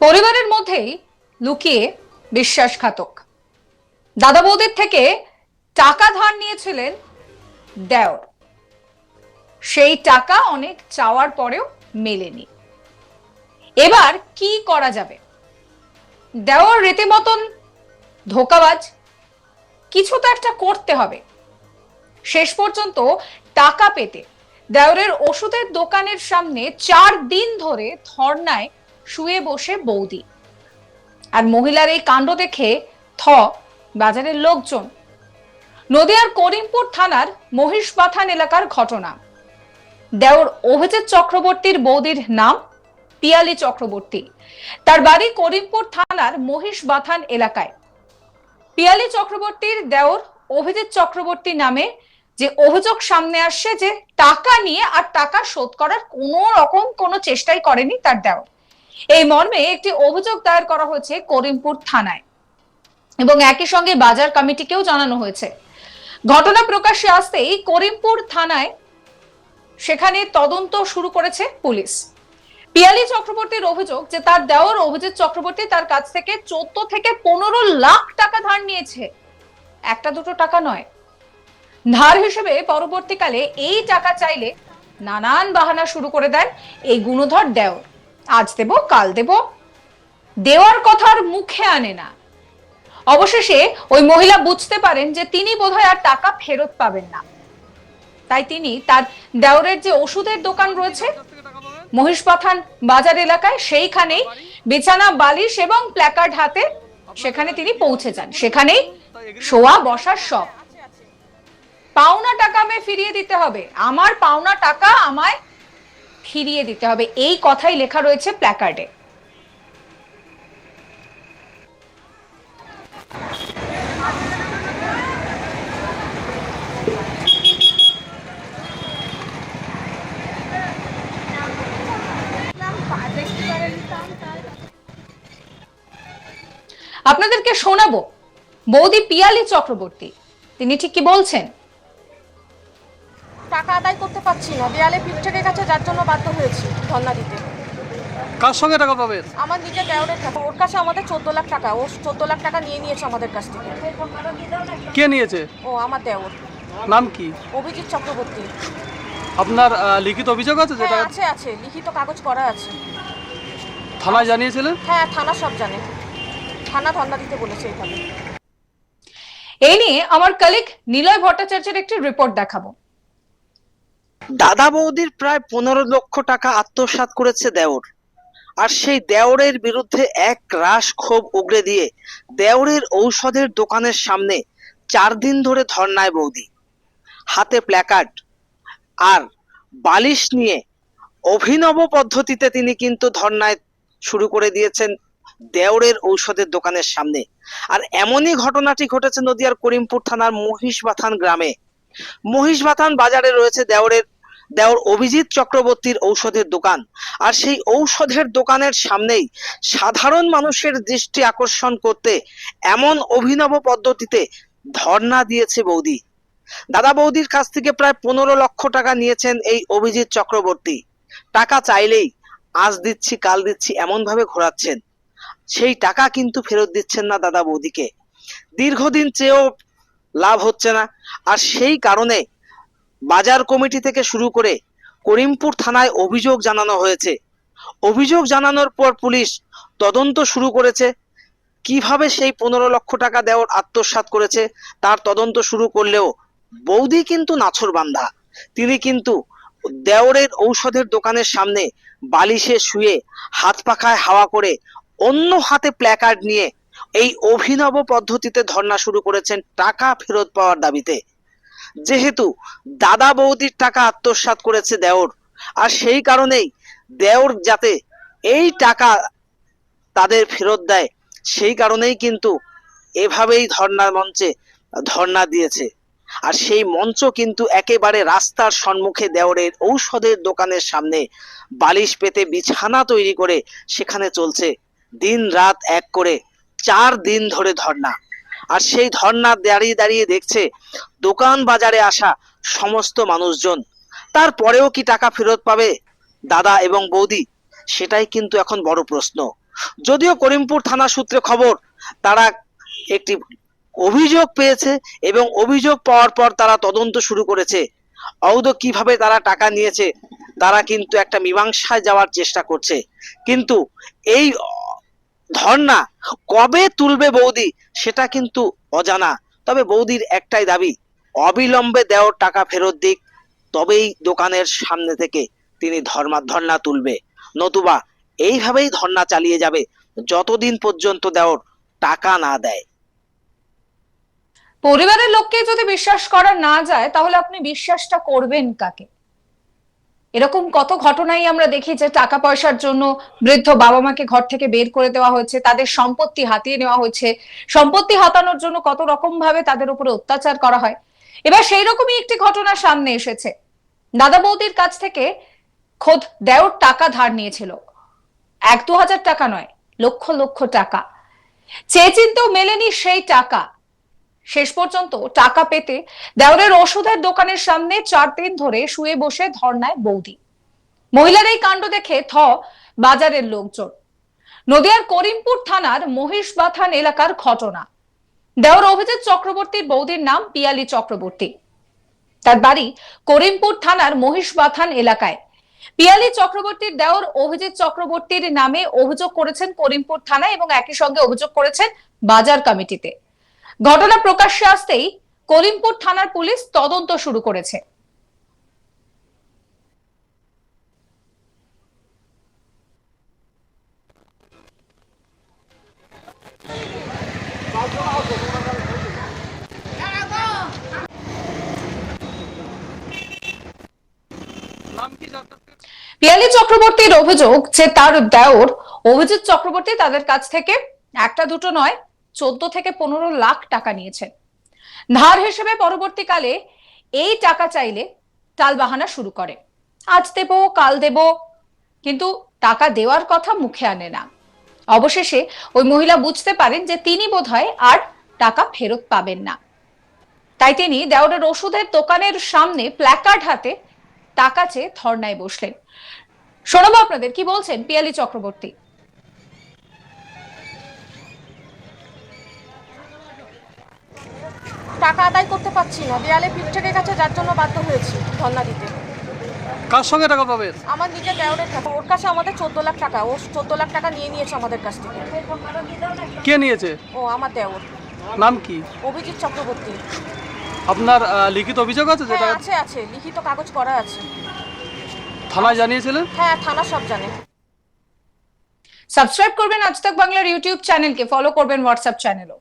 পরিবারের মধ্যেই লুকিয়ে বিশ্বাসঘাতক। দাদা বৌদির থেকে টাকা ধার নিয়েছিলেন দেওর। সেই টাকা অনেক চাওয়ার পরেও মেলেনি। এবার কি করা যাবে? দেওর রীতিমতন ধোকাবাজ। কিছু তো একটা করতে হবে। শেষ পর্যন্ত টাকা পেতে দেওরের ওষুধের দোকানের সামনে চার দিন ধরে ধর্নায় শুয়ে বসে বৌদি। আর মহিলার এই কাণ্ড দেখে থ বাজারের লোকজন। নদিয়ার করিমপুর থানার মহিষবাথান এলাকার ঘটনা। দেওর অভিজিৎ চক্রবর্তীর বৌদির নাম পিয়ালি চক্রবর্তী। তার বাড়ি করিমপুর থানার মহিষবাথান এলাকায়। পিয়ালি চক্রবর্তীর দেওর অভিজিৎ চক্রবর্তী নামে যে অভিযোগ সামনে আসছে যে টাকা নিয়ে আর টাকা শোধ করার কোনো রকম কোনো চেষ্টাই করেনি তার দেওর। এই মর্মে একটি অভিযোগ দায়ের করা হয়েছে করিমপুর থানায়। এবং একই সঙ্গে বাজার কমিটিকেও জানানো হয়েছে। ঘটনা প্রকাশ্যে আসতেই করিমপুর থানায় সেখানে তদন্ত শুরু করেছে পুলিশ। পিয়ালি চক্রবর্তীর অভিযোগ যে তার দেওর অভিজিৎ চক্রবর্তী তার কাছ থেকে চোদ্দ থেকে পনেরো লাখ টাকা ধার নিয়েছে। একটা দুটো টাকা নয়। ধার হিসেবে পরবর্তীকালে এই টাকা চাইলে নানান বাহানা শুরু করে দেন এই গুণধর দেওর। আজ দেব, কাল দেব। দেওয়ার কথার মুখে আনে না। অবশেষে ওই মহিলা বুঝতে পারেন যে তিনি বোধহয় আর টাকা ফেরত পাবেন না। তাই তিনি তার দেওরের যে ওষুধের দোকান রয়েছে মহিষপাথান বাজার এলাকায় সেইখানেই বিছানা, বালিশ এবং প্ল্যাকার্ড হাতে সেখানে তিনি পৌঁছে যান। সেখানেই শোয়া বসার সব পাওনা টাকা আমায় ফিরিয়ে দিতে হবে। আমার পাওনা টাকা আমায় ফিরিয়ে দিতে হবে। এই কথাই লেখা রয়েছে প্ল্যাকার্ডে। আপনাদেরকে শোনাবো। বৌদি পিয়ালি চক্রবর্তী, তিনি ঠিক কি বলছেন? টাকা আদায় করতে পারছি না। দেয়ালে পিঠ থেকে গেছে যার জন্য বাধ্য হয়েছি ধর্ণা দিতে। কার সঙ্গে টাকা পাবেন আমার নিজের দেওরের টাকা। ওর কাছে আমাদের চোদ্দ লাখ টাকা। ও চোদ্দ লাখ টাকা নিয়ে নিয়েছে আমাদের কাছ থেকে। কে নিয়েছে? ও আমার দেওর নাম কি? অভিজিৎ চক্রবর্তী। আপনার আহ, লিখিত অভিযোগ আছে যেটা হ্যাঁ আছে আছে। লিখিত কাগজ করা আছে। থানায় জানিয়েছিলেন? হ্যাঁ থানা সব জানে। থানা ধর্ণা দিতে বলেছে এখানে। এই নিয়ে আমার কলিগ নিলয় ভট্টাচার্যের একটি রিপোর্ট দেখাবো। দাদা বৌদির প্রায় পনেরো লক্ষ টাকা আত্মসাৎ করেছে দেওর। আর সেই দেওরের বিরুদ্ধে এক রাশ ক্ষোভ উগড়ে দিয়ে দেওরের ঔষধের দোকানের সামনে চার দিন ধরে ধর্নায় বৌদি। হাতে প্ল্যাকার্ড আর বালিশ নিয়ে অভিনব পদ্ধতিতে তিনি কিন্তু ধর্নায় শুরু করে দিয়েছেন দেওরের ঔষধের দোকানের সামনে। আর এমনই ঘটনাটি ঘটেছে নদিয়ার করিমপুর থানার মহিষবাথান গ্রামে। মহিষবাথান বাজারে রয়েছে দেওরের, দেওর অভিজিৎ চক্রবর্তীর ঔষধের দোকান। আর সেই ঔষধের দোকানের সামনেই সাধারণ মানুষের দৃষ্টি আকর্ষণ করতে এমন অভিনব পদ্ধতিতে ধর্ণা দিয়েছে বৌদি। দাদা বৌদির কাছ থেকে প্রায় পনেরো লক্ষ টাকা নিয়েছেন এই অভিজিৎ চক্রবর্তী। টাকা চাইলেই আজ দিচ্ছি, কাল দিচ্ছি এমন ভাবে ঘোরাচ্ছেন। সেই টাকা কিন্তু ফেরত দিচ্ছেন না দাদা বৌদিকে। দীর্ঘদিন চেয়েও লাভ হচ্ছে না। আর সেই কারণে বাজার কমিটি থেকে শুরু করে করিমপুর থানায় অভিযোগ জানানো হয়েছে। অভিযোগ জানানোর পর পুলিশ তদন্ত শুরু করেছে। কীভাবে সেই পনেরো লক্ষ টাকা দেওয়ার আত্মসাৎ করেছে, তার তদন্ত শুরু করলেও বৌদি কিন্তু নাছর বান্ধা তিনি কিন্তু দেওরের ঔষধের দোকানের সামনে বালিশে শুয়ে হাত পাখায় হাওয়া করে অন্য হাতে প্ল্যাকার্ড নিয়ে এই অভিনব পদ্ধতিতে ধর্ণা শুরু করেছেন টাকা ফেরত পাওয়ার দাবিতে। যেহেতু দাদা বৌদির টাকা আত্মসাৎ করেছে দেওর, আর সেই কারণেই দেওর যাতে এই টাকা তাদের ফেরত দেয়, সেই কারণেই কিন্তু এভাবেই ধর্নার মঞ্চে ধর্ণা দিয়েছে। আর সেই মঞ্চ কিন্তু একেবারে রাস্তার সম্মুখে দেওরের ঔষধের দোকানের সামনে বালিশ পেতে বিছানা তৈরি করে সেখানে চলছে। দিন রাত এক করে চার দিন ধরে ধর্না আর সেই ধর্না দাঁড়িয়ে দাঁড়িয়ে দেখছে দোকান বাজারে আসা সমস্ত মানুষজন। তারপরেও কি টাকা ফেরত পাবে দাদা এবং বৌদি? সেটাই কিন্তু এখন বড় প্রশ্ন। যদিও করিমপুর থানা সূত্রে খবর, তারা একটি অভিযোগ পেয়েছে এবং অভিযোগ পাওয়ার পর তারা তদন্ত শুরু করেছে। অউদ কীভাবে তারা টাকা নিয়েছে, তারা কিন্তু একটা মীমাংসায় যাওয়ার চেষ্টা করছে। কিন্তু এই ধর্ণা কবে তুলবে বৌদি সেটা কিন্তু অজানা। তবে বৌদির একটাই দাবি, অবিলম্বে দেওয়ার টাকা ফেরত দিক, তবেই দোকানের সামনে থেকে তিনি ধর্মা ধর্ণা তুলবে। নতুবা এইভাবেই ধর্ণা চালিয়ে যাবে, যতদিন পর্যন্ত দেওয়ার টাকা না দেয়। পরিবারের লোককে যদি বিশ্বাস করা না যায়, তাহলে আপনি বিশ্বাসটা করবেন কাকে? এরকম কত ঘটনাই আমরা দেখি যে টাকা পয়সার জন্য বৃদ্ধ বাবা মাকে ঘর থেকে বের করে দেওয়া হয়েছে, তাদের সম্পত্তি হাতিয়ে নেওয়া হয়েছে। সম্পত্তি হাতানোর জন্য কত রকম ভাবে তাদের উপরে অত্যাচার করা হয়। এবার সেই রকমই একটি ঘটনা সামনে এসেছে। দাদা বৌদির কাছ থেকে খোদ দেওর টাকা ধার নিয়েছিল। এক দু হাজার টাকা নয়, লক্ষ লক্ষ টাকা। চেয়ে চিন্তেও মেলেনি সেই টাকা। শেষ পর্যন্ত টাকা পেতে দেওরের ওষুধের দোকানের সামনে চার দিন ধরে শুয়ে বসে ধর্নায় বৌদি। মহিলার এই কাণ্ড দেখে থ বাজারের লোকজন। নদিয়ার করিমপুর থানার মহিষবাথান এলাকার ঘটনা। দেওর অভিজিৎ চক্রবর্তীর বৌদির নাম পিয়ালি চক্রবর্তী। তার বাড়ি করিমপুর থানার মহিষবাথান এলাকায়। পিয়ালি চক্রবর্তীর দেওর অভিজিৎ চক্রবর্তীর নামে অভিযোগ করেছেন করিমপুর থানায় এবং একই সঙ্গে অভিযোগ করেছেন বাজার কমিটিতে। ঘটনা প্রকাশ্যে আসতেই করিমপুর থানার পুলিশ তদন্ত শুরু করেছে। পিয়ালি চক্রবর্তীর অভিযোগ যে তার দেওর, অভিজিৎ চক্রবর্তী তাদের কাছ থেকে একটা দুটো নয় চোদ্দ থেকে পনেরো লাখ টাকা নিয়েছেন ধার হিসেবে পরবর্তীকালে এই টাকা চাইলে টালবাহানা শুরু করে। আজ দেব, কাল দেব, কিন্তু টাকা দেওয়ার কথা মুখে আনে না। অবশেষে ওই মহিলা বুঝতে পারেন যে তিনি বোধহয় আর টাকা ফেরত পাবেন না। তাই তিনি দেওরের ওষুধের দোকানের সামনে প্ল্যাকার্ড হাতে টাকা চেয়ে ধর্নায় বসলেন। শোনাবো আপনাদের কি বলছেন পিয়ালি চক্রবর্তী। টাকা আদায় করতে পারছি না। দেয়ালে পিঠ থেকে গেছে যার জন্য বাধ্য হয়েছি ধর্ণা দিতে। কার সঙ্গে টাকা পাবে? আমার নিজের দেওরের টাকা। ওর কাছে আমাদের চোদ্দ লাখ টাকা। ও চোদ্দ লাখ টাকা নিয়ে নিয়েছে আমাদের কাছ থেকে। কে নিয়েছে? ও আমার দেওর নাম কি? অভিজিৎ চক্রবর্তী। আপনার আহ, লিখিত অভিযোগ আছে যে হ্যাঁ আছে আছে। লিখিত কাগজ করা আছে। থানায় জানিয়েছিলেন? হ্যাঁ থানা সব জানে। সাবস্ক্রাইব করবেন আজ তাক বাংলার ইউটিউব চ্যানেলকে। ফলো করবেন হোয়াটসঅ্যাপ চ্যানেলও।